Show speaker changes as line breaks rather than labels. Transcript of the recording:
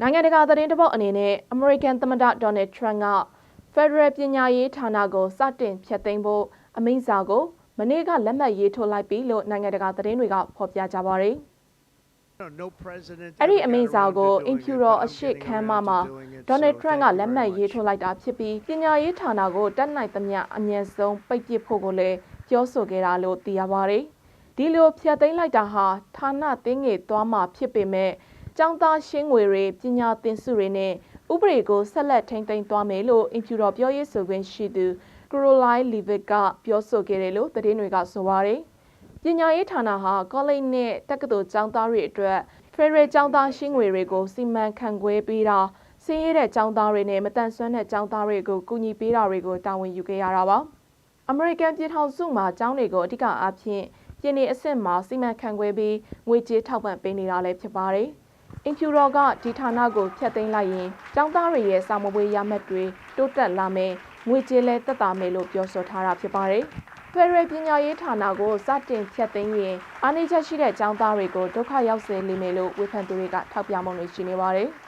နိုင်ငံတကာသတင်းတပုတ်အနေနဲ့အမေရိကန်သမ္မတဒေါ်နယ်ထရန့်ကဖက်ဒရယ်ပညာရေးဌာနကိုစတင်ဖျက်သိမ်းဖို့အမိန့်စာကိုမနေ့ကလက်မှတ်ရေးထိုးလိုက်ပြီလို့နိုင်ငံတကာသတင်းတွေကဖော်ပြကြပါတယ်။အဲ့ဒီအမိန့်စာကိုအင်ဖြူတော်အရှိခမ်းမမှာဒေါ်နယ်ထရန့်ကလက်မှတ်ရေးထိုးလိုက်တာဖြစ်ပြီးပညာရေးဌာနကိုတက်နိုင်သမျှအမြင့်ဆုံးပိတ်ပစ်ဖို့ကိုလည်းပြောဆိုခဲ့တာလို့သိရပါတယ်။ဒီလိုဖျက်သိမ်းလိုက်တာဟာဌာနတင်းငယ်သွားမှာဖြစ်ပေမဲ့ ကျောင်းသားရှင်းငွေတွေပညာသင်စုတွေနဲ့ဥပဒေကိုဆက်လက်ထိန်းသိမ်းသွားမယ်လို့အင်ဖြူတော်ပြောရေးဆိုခွင့်ရှိသူကရိုလိုင်းလီဗစ်ကပြောဆိုခဲ့တယ်လို့သတင်းတွေကဆိုပါတယ်။ပညာရေးဌာနဟာကောလိပ်နဲ့တက္ကသိုလ်ကျောင်းသားတွေအတွက်ဖရယ်ကျောင်းသားရှင်းငွေတွေကိုစီမံခန့်ခွဲပေးတာဆင်းရဲတဲ့ကျောင်းသားတွေနဲ့မတန်ဆွမ်းတဲ့ကျောင်းသားတွေကိုကူညီပေးတာတွေကိုတာဝန်ယူခဲ့ရတာပါ။အမေရိကန်ပြည်ထောင်စုမှာကျောင်းတွေကိုအဓိကအားဖြင့်ပြည်내အဆင့်မှာစီမံခန့်ခွဲပြီးငွေကြေးထောက်ပံ့ပေးနေတာလည်းဖြစ်ပါတယ်။ အင်ဖြူတော်ကဒီဌာနကိုဖျက်သိမ်းလိုက်ရင်ကျောင်းသားတွေရဲ့စာမပွေးရမှတ်တွေတိုးတက်လာမယ်ငွေကြေးလည်းတက်တာမယ်လို့ပြောဆိုထားတာဖြစ်ပါတယ်။ဖရယ်ပညာရေးဌာနကိုစတင်ဖျက်သိမ်းရင်အားနည်းချက်ရှိတဲ့ကျောင်းသားတွေကိုဒုက္ခရောက်စေလိမ့်မယ်လို့ဝေဖန်သူတွေကထောက်ပြမှုတွေရှိနေပါတယ်။